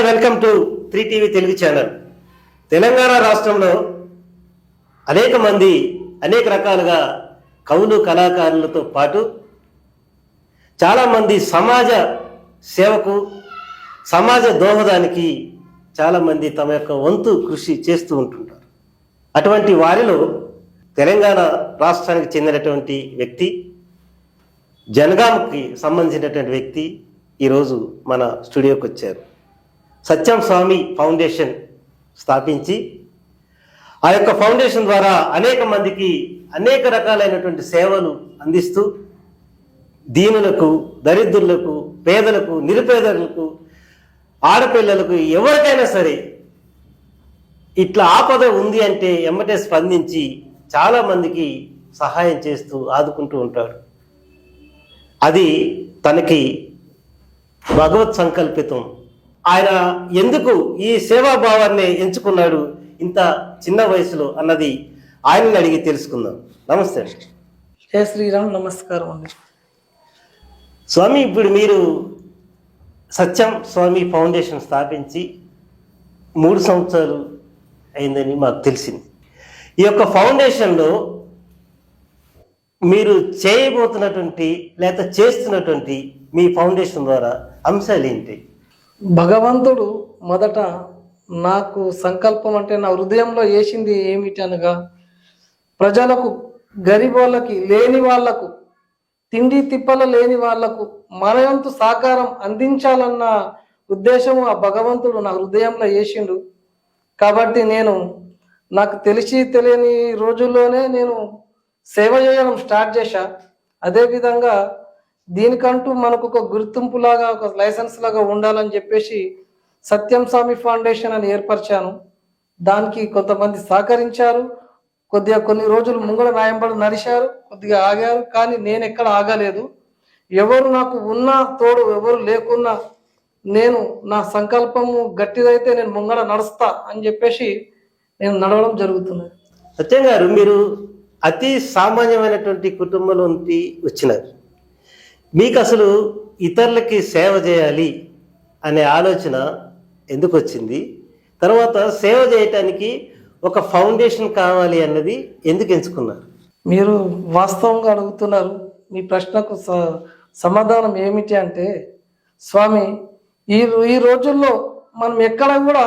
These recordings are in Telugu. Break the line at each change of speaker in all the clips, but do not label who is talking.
Hi welcome to three TV Telugu channel. Telangana రాష్ట్రంలో అనేక మంది అనేక రకాలుగా కవులు కళాకారులతో పాటు చాలామంది సమాజ సేవకు సమాజ దోహదానికి చాలామంది తమ యొక్క వంతు కృషి చేస్తూ ఉంటుంటారు. అటువంటి వారిలో తెలంగాణ రాష్ట్రానికి చెందినటువంటి వ్యక్తి జనగాంకి సంబంధించినటువంటి వ్యక్తి ఈరోజు మన స్టూడియోకి వచ్చారు. సత్యం స్వామి ఫౌండేషన్ స్థాపించి ఆ యొక్క ఫౌండేషన్ ద్వారా అనేక మందికి అనేక రకాలైనటువంటి సేవలు అందిస్తూ దీనులకు దరిద్రులకు పేదలకు నిరుపేదలకు ఆడపిల్లలకు ఎవరికైనా సరే ఇట్లా ఆపద ఉంది అంటే ఎమ్మటే స్పందించి చాలా మందికి సహాయం చేస్తూ ఆదుకుంటూ ఉంటాడు. అది తనకి భగవత్ సంకల్పితం. ఆయన ఎందుకు ఈ సేవాభావాన్ని ఎంచుకున్నాడు? ఇంత చిన్న వయసులో అన్నది ఆయనని అడిగి తెలుసుకుందాం. నమస్తే.
జయ శ్రీరామ్ నమస్కారం అండి.
స్వామి ఇప్పుడు మీరు సత్యం స్వామి ఫౌండేషన్ స్థాపించి మూడు సంవత్సరాలు అయిందని మాకు తెలిసింది. ఈ యొక్క ఫౌండేషన్లో మీరు చేయబోతున్నటువంటి లేక చేస్తున్నటువంటి మీ ఫౌండేషన్ ద్వారా అంశాలు ఏంటి?
భగవంతుడు మొదట నాకు సంకల్పం అంటే నా హృదయంలో వేసింది ఏమిటి అనగా ప్రజలకు వాళ్ళకి లేని వాళ్ళకు తిండి తిప్పల లేని వాళ్ళకు మనయంతు సాకారం సహకారం అందించాలన్న ఉద్దేశము ఆ భగవంతుడు నా హృదయంలో వేసిండు కాబట్టి నేను నాకు తెలిసి తెలియని రోజుల్లోనే నేను సేవ చేయడం స్టార్ట్ చేశా. అదేవిధంగా దీనికంటూ మనకు ఒక గుర్తింపులాగా ఒక లైసెన్స్ లాగా ఉండాలని చెప్పేసి సత్యం స్వామి ఫౌండేషన్ అని ఏర్పరిచాను. దానికి కొంతమంది సహకరించారు. కొద్దిగా కొన్ని రోజులు ముంగడ నాయంబడి నడిచారు కొద్దిగా ఆగారు కానీ నేను ఎక్కడ ఆగలేదు. ఎవరు నాకు ఉన్నా తోడు ఎవరు లేకున్నా నేను నా సంకల్పము గట్టిదైతే నేను ముంగడ నడుస్తా అని చెప్పేసి నేను నడవడం జరుగుతుంది.
సత్యం గారు మీరు అతి సామాన్యమైనటువంటి కుటుంబంలో నుండి వచ్చినారు. మీకు అసలు ఇతరులకి సేవ చేయాలి అనే ఆలోచన ఎందుకు వచ్చింది తర్వాత సేవ చేయటానికి ఒక ఫౌండేషన్ కావాలి అన్నది ఎందుకు ఎంచుకున్నారు?
మీరు వాస్తవంగా అడుగుతున్నారు. మీ ప్రశ్నకు స- సమాధానం ఏమిటి అంటే స్వామి ఈ ఈ రోజుల్లో మనం ఎక్కడ కూడా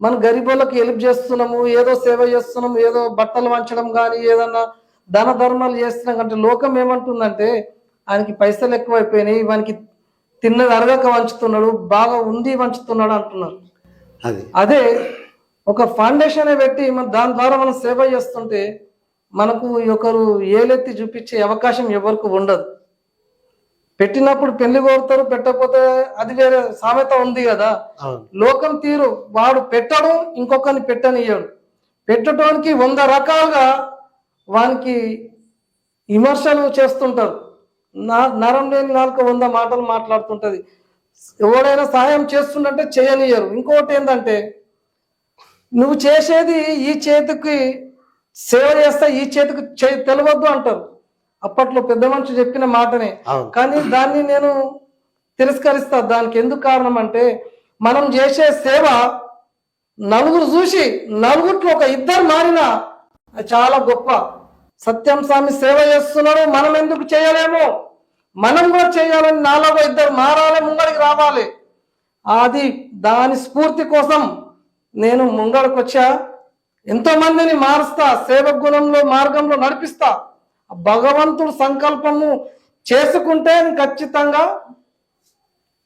మన గరీబులకు హెల్ప్ చేస్తున్నాము ఏదో సేవ చేస్తున్నాము ఏదో బట్టలు వంచడం కానీ ఏదన్నా దాన ధర్మాలు చేస్తున్నాం అంటే లోకం ఏమంటుందంటే ఆయనకి పైసలు ఎక్కువైపోయినాయి వానికి తిన్నది అరగక వంచుతున్నాడు బాగా ఉంది వంచుతున్నాడు అంటున్నారు.
అది.
ఒక ఫౌండేషన్ పెట్టి మన దాని ద్వారా మనం సేవ చేస్తుంటే మనకు ఒకరు ఏలెత్తి చూపించే అవకాశం ఎవరికి ఉండదు. పెట్టినప్పుడు పెళ్ళి కోరుతారు పెట్టకపోతే అది వేరే సామెత ఉంది కదా. లోకం తీరు వాడు పెట్టడు ఇంకొకరిని పెట్టనియ్యడు. పెట్టడానికి వంద రకాలుగా వానికి విమర్శలు చేస్తుంటారు. నా నరం లేని నాలుక వంద మాటలు మాట్లాడుతుంటది. ఎవడైనా సహాయం చేస్తుండంటే చేయనియ్యరు. ఇంకోటి ఏంటంటే నువ్వు చేసేది ఈ చేతికి సేవ చేస్తే ఈ చేతికి చే తెలియవద్దు అంటారు. అప్పట్లో పెద్ద మనిషి చెప్పిన మాటనే. కానీ దాన్ని నేను తిరస్కరిస్తా. దానికి ఎందుకు కారణం అంటే మనం చేసే సేవ నలుగురు చూసి నలుగురిలో ఒక ఇద్దరు మారినా చాలా గొప్ప. సత్యం స్వామి సేవ చేస్తున్నాడు మనం ఎందుకు చేయలేము? మనం కూడా చేయాలని నాలుగో ఇద్దరు మారాలి ముంగడికి రావాలి. అది దాని స్ఫూర్తి కోసం నేను ముంగడికి వచ్చా. ఎంతోమందిని మారుస్తా సేవ గుణంలో మార్గంలో నడిపిస్తా. భగవంతుడు సంకల్పము చేసుకుంటే ఖచ్చితంగా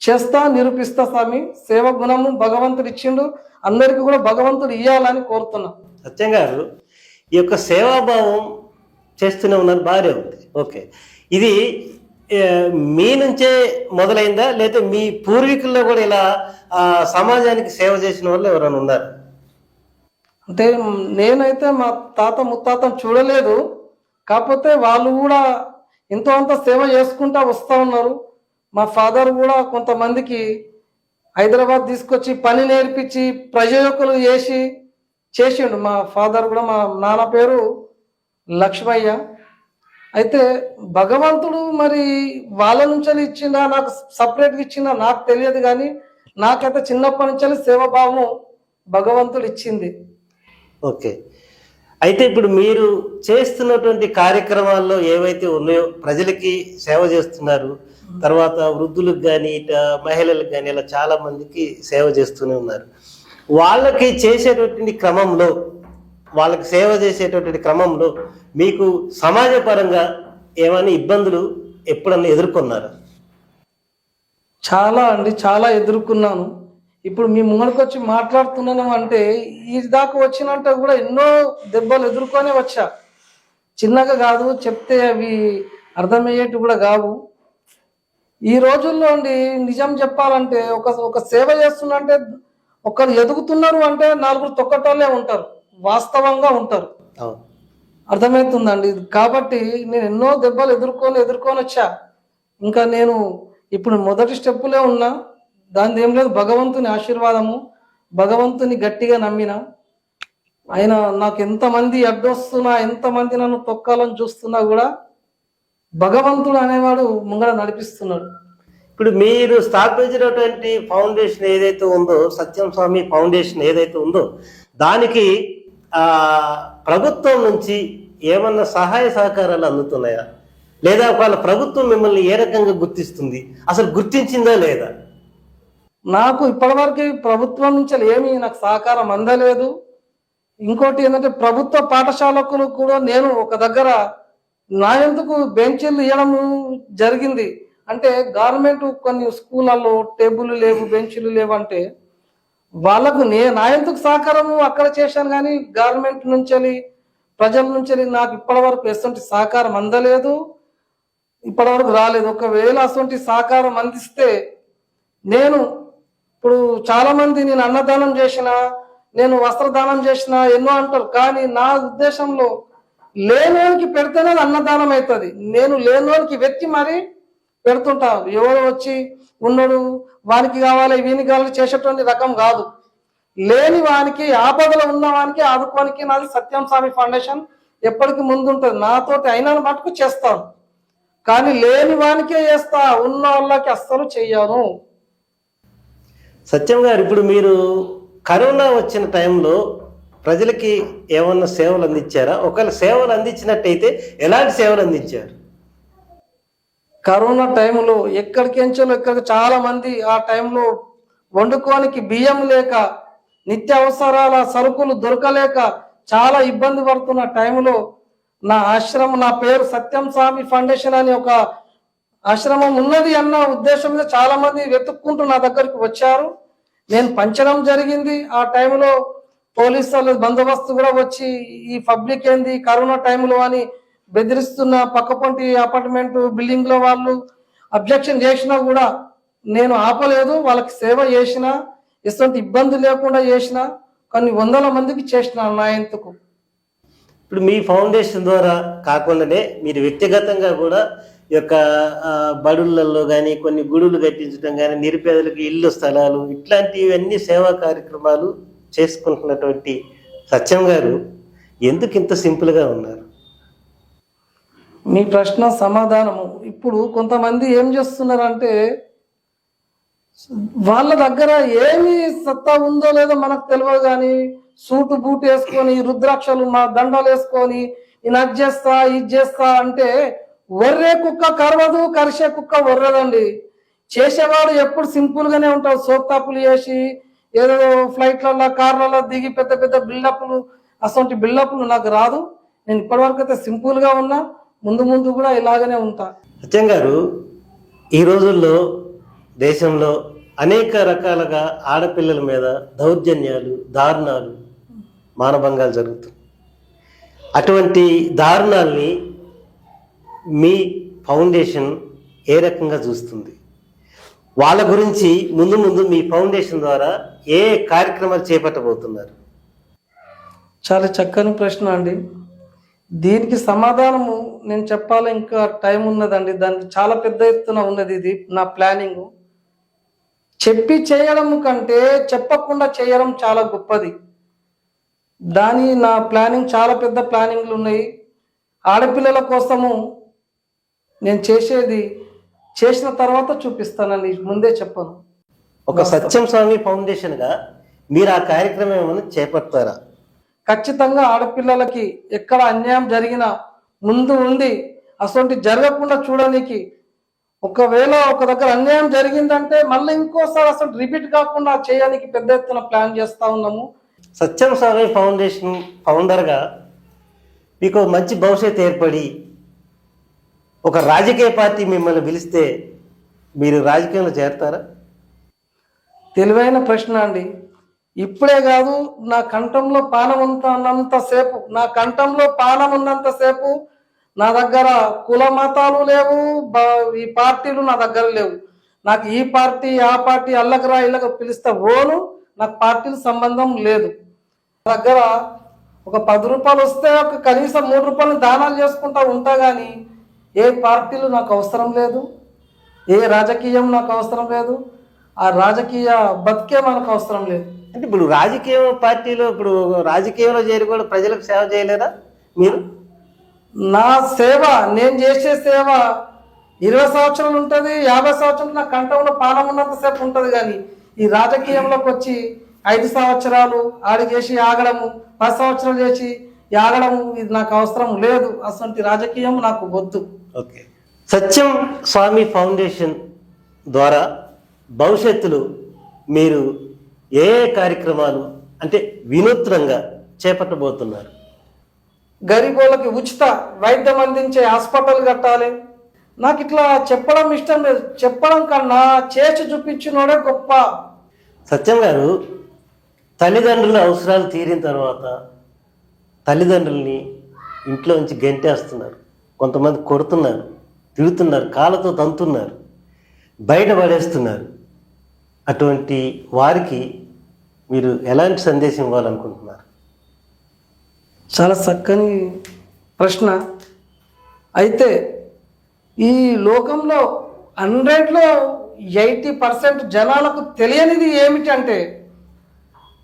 చేస్తా నిరూపిస్తా స్వామి. సేవ గుణము భగవంతుడు ఇచ్చిండు. అందరికీ కూడా భగవంతుడు ఇవ్వాలని కోరుతున్నా.
సత్యం గారు ఈ యొక్క సేవాభావం చేస్తూనే ఉన్నారు బాగానే ఉంది. ఓకే. ఇది మీ నుంచే మొదలైందా? లేదా మీ పూర్వీకుల్లో కూడా ఇలా సమాజానికి సేవ చేసిన వాళ్ళు ఎవరైనా ఉన్నారు?
అంటే నేనైతే మా తాత ముత్తాతను చూడలేదు. కాకపోతే వాళ్ళు కూడా ఎంతో అంత సేవ చేసుకుంటా వస్తూ ఉన్నారు. మా ఫాదర్ కూడా కొంతమందికి హైదరాబాద్ తీసుకొచ్చి పని నేర్పించి ప్రయోజకులు చేసి చేసిండు. మా ఫాదర్ కూడా మా నాన్న పేరు లక్ష్మయ్య. అయితే భగవంతుడు మరి వాళ్ళ నుంచి ఇచ్చిందా నాకు సపరేట్గా ఇచ్చిందా నాకు తెలియదు కానీ నాకైతే చిన్నప్పటి నుంచి సేవాభావము భగవంతుడు ఇచ్చింది.
ఓకే. అయితే ఇప్పుడు మీరు చేస్తున్నటువంటి కార్యక్రమాల్లో ఏవైతే ఉన్నాయో ప్రజలకి సేవ చేస్తున్నారు తర్వాత వృద్ధులకు కానీ ఇట మహిళలకు కానీ ఇలా చాలా మందికి సేవ చేస్తూనే ఉన్నారు. వాళ్ళకి చేసేటటువంటి క్రమంలో వాళ్ళకి సేవ చేసేటటువంటి క్రమంలో మీకు సమాజపరంగా ఏమైనా ఇబ్బందులు ఎప్పుడన్నా ఎదుర్కొన్నారు?
చాలా అండి చాలా ఎదుర్కొన్నాను. ఇప్పుడు మీ ముంగడికి వచ్చి మాట్లాడుతున్నాను అంటే ఈ దాకా వచ్చినంత కూడా ఎన్నో దెబ్బలు ఎదుర్కొనే వచ్చా. చిన్నగా కాదు చెప్తే అవి అర్థమయ్యేటి కూడా కావు. ఈ రోజుల్లో అండి నిజం చెప్పాలంటే ఒక ఒక సేవ చేస్తున్నంటే ఒకరు ఎదుగుతున్నారు అంటే నలుగురు తొక్కటోళ్ళే ఉంటారు. వాస్తవంగా ఉంటారు. అర్థమవుతుందండి? కాబట్టి నేను ఎన్నో దెబ్బలు ఎదుర్కొని ఎదుర్కొని వచ్చా ఇంకా నేను ఇప్పుడు మొదటి స్టెప్పులే ఉన్నా దాని ఏం లేదు. భగవంతుని ఆశీర్వాదము భగవంతుని గట్టిగా నమ్మిన ఆయన నాకు ఎంతమంది అడ్డొస్తున్నా ఎంతమంది నన్ను తొక్కాలని చూస్తున్నా కూడా భగవంతుడు అనేవాడు ముంగడ నడిపిస్తున్నాడు.
ఇప్పుడు మీరు స్థాపించినటువంటి ఫౌండేషన్ ఏదైతే ఉందో సత్యం స్వామి ఫౌండేషన్ ఏదైతే ఉందో దానికి ప్రభుత్వం నుంచి ఏమన్నా సహాయ సహకారాలు అందుతున్నాయా? లేదా వాళ్ళ ప్రభుత్వం మిమ్మల్ని ఏ రకంగా గుర్తిస్తుంది? అసలు గుర్తించిందా లేదా?
నాకు ఇప్పటివరకు ప్రభుత్వం నుంచి ఏమీ నాకు సహకారం అందలేదు. ఇంకోటి ఏంటంటే ప్రభుత్వ పాఠశాలకు కూడా నేను ఒక దగ్గర నా ఎందుకు బెంచీలు ఇవ్వడం జరిగింది? అంటే గవర్నమెంట్ కొన్ని స్కూళ్ళల్లో టేబుల్ లేవు బెంచీలు లేవు అంటే వాళ్ళకు నే నా ఎందుకు సహకారము అక్కడ చేశాను కానీ గవర్నమెంట్ నుంచి ప్రజల నుంచి నాకు ఇప్పటివరకు ఎటువంటి సహకారం అందలేదు. ఇప్పటివరకు రాలేదు. ఒకవేళ అటువంటి సహకారం అందిస్తే నేను ఇప్పుడు చాలా మంది నేను అన్నదానం చేసిన నేను వస్త్రదానం చేసిన ఎన్నో అంటారు. కానీ నా ఉద్దేశంలో లేనోనికి పెడితేనే అది అన్నదానం అవుతుంది. నేను లేనోనికి వెతికి మరి పెడుతుంటాం ఎవరు వచ్చి ఉన్నాడు వానికి కావాలి వీనికి కావాలి చేసేటువంటి రకం కాదు. లేని వానికి ఆపదలో ఉన్న వానికి ఆదుకోనికి నాది సత్యం స్వామి ఫౌండేషన్ ఎప్పటికీ ముందుంటుంది. నాతోటి అయినా మటుకు చేస్తాను కానీ లేని వానికే చేస్తా ఉన్న వాళ్ళకి అస్సలు చెయ్యను.
సత్యం గారు ఇప్పుడు మీరు కరోనా వచ్చిన టైంలో ప్రజలకి ఏమన్నా సేవలు అందించారా? ఒకవేళ సేవలు అందించినట్టయితే ఎలాంటి సేవలు అందించారు?
కరోనా టైంలో ఎక్కడికెంచలో ఎక్కడికి చాలా మంది ఆ టైంలో వండుకోనికి బియ్యం లేక నిత్యావసరాల సరుకులు దొరకలేక చాలా ఇబ్బంది పడుతున్న టైంలో నా ఆశ్రమం నా పేరు సత్యం స్వామి ఫౌండేషన్ అని ఒక ఆశ్రమం ఉన్నది అన్న ఉద్దేశం మీద చాలా మంది వెతుక్కుంటూ నా దగ్గరికి వచ్చారు. నేను పంచడం జరిగింది. ఆ టైంలో పోలీసు వాళ్ళ బందోబస్తు కూడా వచ్చి ఈ పబ్లిక్ ఏంది కరోనా టైంలో అని బెదిరిస్తున్న పక్కపొంటి అపార్ట్మెంట్ బిల్డింగ్లో వాళ్ళు అబ్జెక్షన్ చేసినా కూడా నేను ఆపలేదు వాళ్ళకి సేవ చేసిన ఎటువంటి ఇబ్బంది లేకుండా చేసిన కొన్ని వందల మందికి చేసిన నా ఎంతకు
ఇప్పుడు మీ ఫౌండేషన్ ద్వారా కాకుండానే మీరు వ్యక్తిగతంగా కూడా ఈ యొక్క బడులలో కానీ కొన్ని గుడులు కట్టించడం కానీ నిరుపేదలకు ఇల్లు స్థలాలు ఇట్లాంటివన్నీ సేవా కార్యక్రమాలు చేసుకుంటున్నటువంటి సత్యం గారు ఎందుకు ఇంత సింపుల్గా ఉన్నారు?
మీ ప్రశ్న సమాధానము. ఇప్పుడు కొంతమంది ఏం చేస్తున్నారంటే వాళ్ళ దగ్గర ఏమి సత్తా ఉందో లేదో మనకు తెలియదు కానీ సూటు బూటు వేసుకొని రుద్రాక్షలు మా దండలు వేసుకొని నేను అది చేస్తా ఇది చేస్తా అంటే వర్రే కుక్క కరవదు కరిసే కుక్క వర్రదండి చేసేవాడు ఎప్పుడు సింపుల్ గానే ఉంటాడు. సోప్తాపులు చేసి ఏదో ఫ్లైట్లలో కార్లలో దిగి పెద్ద పెద్ద బిల్డప్లు అసలు బిల్డప్లు నాకు రాదు. నేను ఇప్పటివరకు అయితే సింపుల్గా ఉన్నా. ముందు ముందు కూడా ఇలాగనే ఉంటా.
సత్యం గారు ఈ రోజుల్లో దేశంలో అనేక రకాలుగా ఆడపిల్లల మీద దౌర్జన్యాలు దారుణాలు మానభంగాలు జరుగుతున్నాయి. అటువంటి దారుణాల్ని మీ ఫౌండేషన్ ఏ రకంగా చూస్తుంది? వాళ్ళ గురించి ముందు ముందు మీ ఫౌండేషన్ ద్వారా ఏ కార్యక్రమాలు చేపట్టబోతున్నారు?
చాలా చక్కని ప్రశ్న అండి. దీనికి సమాధానము నేను చెప్పాలి ఇంకా టైం ఉన్నదండి. దానికి చాలా పెద్ద ఎత్తున ఉన్నది ఇది నా ప్లానింగ్. చెప్పి చేయడం కంటే చెప్పకుండా చేయడం చాలా గొప్పది. దాని నా ప్లానింగ్ చాలా పెద్ద ప్లానింగ్లు ఉన్నాయి. ఆడపిల్లల కోసము నేను చేసేది చేసిన తర్వాత చూపిస్తానని ముందే చెప్పను.
ఒక సత్యం స్వామి ఫౌండేషన్గా మీరు ఆ కార్యక్రమం ఏమైనా చేపడతారా
ఖచ్చితంగా ఆడపిల్లలకి ఎక్కడ అన్యాయం జరిగినా ముందు ఉండి అసలు జరగకుండా చూడడానికి ఒకవేళ ఒక దగ్గర అన్యాయం జరిగిందంటే మళ్ళీ ఇంకోసారి అసలు రిపీట్ కాకుండా చేయడానికి పెద్ద ఎత్తున ప్లాన్ చేస్తా ఉన్నాము.
సత్యం స్వామి ఫౌండేషన్ ఫౌండర్గా మీకు మంచి భవిష్యత్తు ఏర్పడి ఒక రాజకీయ పార్టీ మిమ్మల్ని పిలిస్తే మీరు రాజకీయంలో చేరతారా?
తెలివైన ప్రశ్న అండి. ఇప్పుడే కాదు నా కంఠంలో పానం ఉన్నంతసేపు నా కంఠంలో పానం ఉన్నంతసేపు నా దగ్గర కుల మతాలు లేవు ఈ పార్టీలు నా దగ్గర లేవు. నాకు ఈ పార్టీ ఆ పార్టీ అల్లకరా ఇళ్ళకు పిలిస్తే ఓను నాకు పార్టీలు సంబంధం లేదు. నా దగ్గర ఒక పది రూపాయలు వస్తే ఒక కనీసం మూడు రూపాయలు దానాలు చేసుకుంటా ఉంటా కానీ ఏ పార్టీలు నాకు అవసరం లేదు ఏ రాజకీయం నాకు అవసరం లేదు ఆ రాజకీయ బతికే మనకు అవసరం లేదు.
అంటే ఇప్పుడు రాజకీయ పార్టీలో ఇప్పుడు రాజకీయంలో చేరి కూడా ప్రజలకు సేవ చేయలేరా మీరు?
నా సేవ నేను చేసే సేవ ఇరవై సంవత్సరాలు ఉంటుంది యాభై సంవత్సరాలు నా కంఠంలో పానం ఉన్నంత సేపు ఉంటుంది కానీ ఈ రాజకీయంలోకి వచ్చి ఐదు సంవత్సరాలు ఆడి చేసి ఆగడము పది సంవత్సరాలు చేసి ఆగడము ఇది నాకు అవసరం లేదు. అసలు రాజకీయం నాకు వద్దు.
ఓకే. సత్యం స్వామి ఫౌండేషన్ ద్వారా భవిష్యత్తులో మీరు ఏ కార్యక్రమాలు అంటే వినూత్నంగా చేపట్టబోతున్నారు?
గరీబోళ్ళకి ఉచిత వైద్యం అందించే హాస్పిటల్ కట్టాలి. నాకు ఇట్లా చెప్పడం ఇష్టం లేదు. చెప్పడం కన్నా చేసి చూపించినోడే గొప్ప.
సత్యం గారు తల్లిదండ్రుల అవసరాలు తీరిన తర్వాత తల్లిదండ్రుల్ని ఇంట్లో నుంచి గెంటేస్తున్నారు. కొంతమంది కొడుతున్నారు తిడుతున్నారు కాళ్ళతో తంతున్నారు బయట పడేస్తున్నారు. అటువంటి వారికి మీరు ఎలాంటి సందేశం ఇవ్వాలనుకుంటున్నారు?
చాలా చక్కని ప్రశ్న. అయితే ఈ లోకంలో హండ్రెడ్లో ఎయిటీ పర్సెంట్ జనాలకు తెలియనిది ఏమిటంటే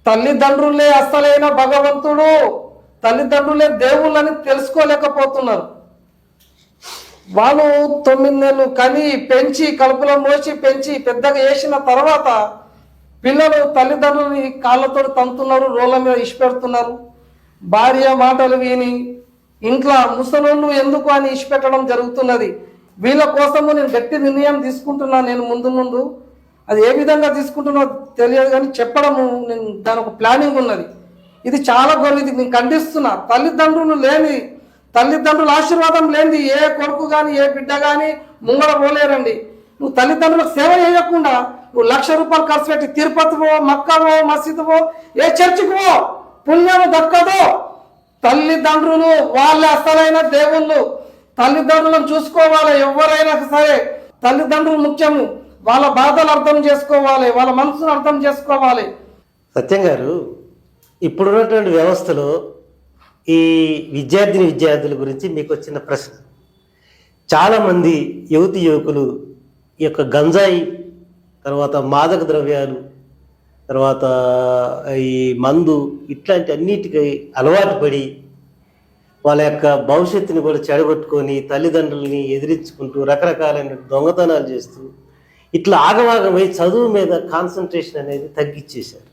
తల్లిదండ్రులే అసలైన భగవంతుడు తల్లిదండ్రులే దేవుళ్ళని తెలుసుకోలేకపోతున్నారు. వాళ్ళు తొమ్మిది నెలలు కని పెంచి కడుపులో మోసి పెంచి పెద్దగా వేసిన తర్వాత పిల్లలు తల్లిదండ్రులని కాళ్ళతో తంతున్నారు రోళ్ళ మీద ఇష్టపెడుతున్నారు భార్య మాటలు విని ఇంట్లో ముసలోళ్ళు ఎందుకు అని ఇష్టపెట్టడం జరుగుతున్నది? వీళ్ళ కోసము నేను గట్టి నిర్ణయం తీసుకుంటున్నాను నేను ముందు ముందు. అది ఏ విధంగా తీసుకుంటున్నా తెలియదు కానీ చెప్పడము నేను దాని ఒక ప్లానింగ్ ఉన్నది. ఇది చాలా గొప్ప ఇది నేను ఖండిస్తున్నా. తల్లిదండ్రులు లేని తల్లిదండ్రుల ఆశీర్వాదం లేనిది ఏ కొడుకు కానీ ఏ బిడ్డ కానీ ముంగడ పోలేరండి. నువ్వు తల్లిదండ్రులకు సేవ చేయకుండా నువ్వు లక్ష రూపాయలు ఖర్చు పెట్టి తిరుపతి పో మక్కా మసీదు పో ఏ చర్చికి పో పుణ్యం దక్కదు తల్లిదండ్రులు వాళ్ళ అసలైన దేవుళ్ళు తల్లిదండ్రులను చూసుకోవాలి ఎవరైనా సరే. తల్లిదండ్రులు ముఖ్యము. వాళ్ళ బాధలు అర్థం చేసుకోవాలి వాళ్ళ మనసును అర్థం చేసుకోవాలి.
సత్యం గారు ఇప్పుడున్నటువంటి వ్యవస్థలో ఈ విద్యార్థిని విద్యార్థుల గురించి మీకు వచ్చిన ప్రశ్న. చాలామంది యువతి యువకులు ఈ యొక్క గంజాయి తర్వాత మాదక ద్రవ్యాలు తర్వాత ఈ మందు ఇట్లాంటి అన్నిటికీ అలవాటు పడి వాళ్ళ యొక్క భవిష్యత్తుని కూడా చెడగొట్టుకొని తల్లిదండ్రుల్ని ఎదిరించుకుంటూ రకరకాలైన దొంగతనాలు చేస్తూ ఇట్లా ఆగమాగమై చదువు మీద కాన్సన్ట్రేషన్ అనేది తగ్గించేశారు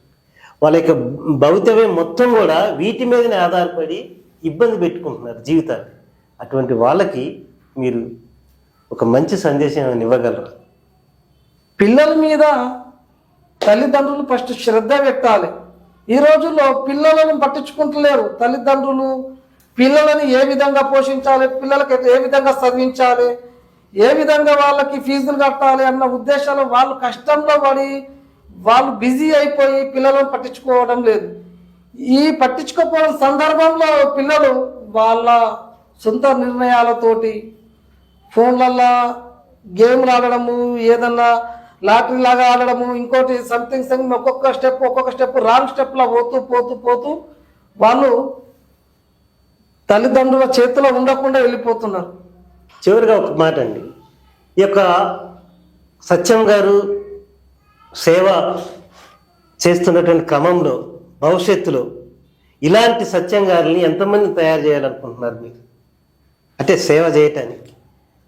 వాళ్ళ యొక్క భవితవ్యం మొత్తం కూడా వీటి మీదనే ఆధారపడి ఇబ్బంది పెట్టుకుంటున్నారు జీవితాన్ని. అటువంటి వాళ్ళకి మీరు ఒక మంచి సందేశం ఏమైనా ఇవ్వగలరా?
పిల్లల మీద తల్లిదండ్రులు ఫస్ట్ శ్రద్ధ పెట్టాలి. ఈ రోజుల్లో పిల్లలను పట్టించుకుంటలేరు. తల్లిదండ్రులు పిల్లలని ఏ విధంగా పోషించాలి పిల్లలకి ఏ విధంగా చదివించాలి ఏ విధంగా వాళ్ళకి ఫీజులు కట్టాలి అన్న ఉద్దేశాలు వాళ్ళు కష్టంలో పడి వాళ్ళు బిజీ అయిపోయి పిల్లలను పట్టించుకోవడం లేదు. ఈ పట్టించుకోకపోవడం సందర్భంలో పిల్లలు వాళ్ళ సొంత నిర్ణయాలతోటి ఫోన్లల్లో గేమ్లు ఆడడము ఏదన్నా లాటరీ లాగా ఆడడము ఇంకోటి సంథింగ్ సంథింగ్ ఒక్కొక్క స్టెప్ ఒక్కొక్క స్టెప్ రాంగ్ స్టెప్లో పోతూ పోతూ పోతూ వాళ్ళు తల్లిదండ్రుల చేతిలో ఉండకుండా వెళ్ళిపోతున్నారు.
చివరిగా ఒక మాట అండి. ఈ యొక్క సత్యం గారు సేవ చేస్తున్నటువంటి క్రమంలో భవిష్యత్తులో ఇలాంటి సత్యం గారిని ఎంతమంది తయారు చేయాలనుకుంటున్నారు మీరు? అంటే సేవ చేయటానికి.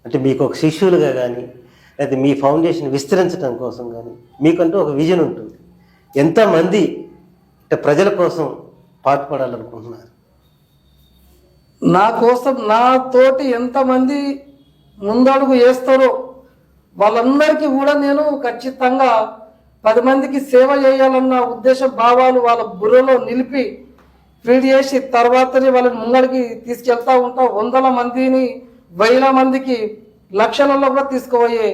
అంటే మీకు ఒక శిష్యులుగా కానీ లేదా మీ ఫౌండేషన్ విస్తరించడం కోసం కానీ మీకంటూ ఒక విజన్ ఉంటుంది. ఎంతమంది అంటే ప్రజల కోసం పాటుపడాలనుకుంటున్నారు?
నా కోసం నా తోటి ఎంతమంది ముందడుగు వేస్తారో వాళ్ళందరికీ కూడా నేను ఖచ్చితంగా పది మందికి సేవ చేయాలన్న ఉద్దేశ భావాలు వాళ్ళ బుర్రలో నిలిపి ఫీడ్ చేసి తర్వాతనే వాళ్ళని ముందడికి తీసుకెళ్తూ ఉంటా. వందల మందిని వేల మందికి లక్షలలో కూడా తీసుకుపోయే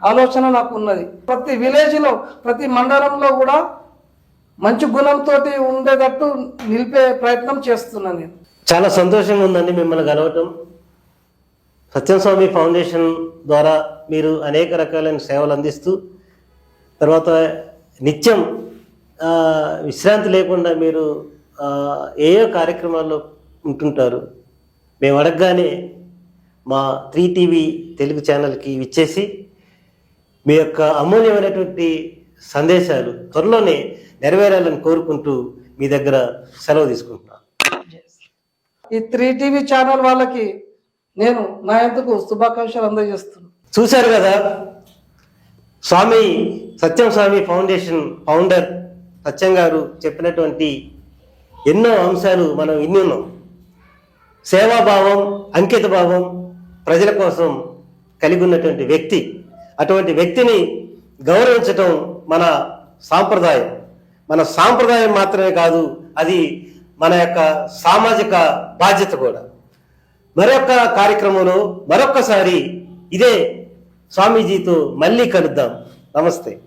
ఆలోచన నాకు ఉన్నది. ప్రతి విలేజ్లో ప్రతి మండలంలో కూడా మంచి గుణంతో ఉండేటట్టు నిలిపే ప్రయత్నం చేస్తున్నాను నేను.
చాలా సంతోషంగా ఉందండి మిమ్మల్ని కలవటం. సత్యస్వామి ఫౌండేషన్ ద్వారా మీరు అనేక రకాలైన సేవలు అందిస్తూ తర్వాత నిత్యం విశ్రాంతి లేకుండా మీరు ఏయో కార్యక్రమాల్లో ఉంటుంటారు? మేము అడగగానే మా త్రీ టీవీ తెలుగు ఛానల్కి ఇచ్చేసి మీ యొక్క అమూల్యమైనటువంటి సందేశాలు త్వరలోనే నెరవేరాలని కోరుకుంటూ మీ దగ్గర సెలవు తీసుకుంటున్నాను
ఈ త్రీ టీవీ ఛానల్ వాళ్ళకి నేను నా ఎందుకు శుభాకాంక్షలు అందజేస్తున్నాను
చూశారు కదా స్వామి సత్యం స్వామి ఫౌండేషన్ ఫౌండర్ సత్యం గారు చెప్పినటువంటి ఎన్నో అంశాలు మనం ఇన్ని ఉన్నాం. సేవాభావం అంకిత భావం ప్రజల కోసం కలిగి ఉన్నటువంటి వ్యక్తి అటువంటి వ్యక్తిని గౌరవించటం మన సాంప్రదాయం. మన సాంప్రదాయం మాత్రమే కాదు అది మన యొక్క సామాజిక బాధ్యత కూడా. మరొక కార్యక్రమంలో మరొక్కసారి ఇదే స్వామీజీతో మళ్ళీ కలుద్దాం. నమస్తే.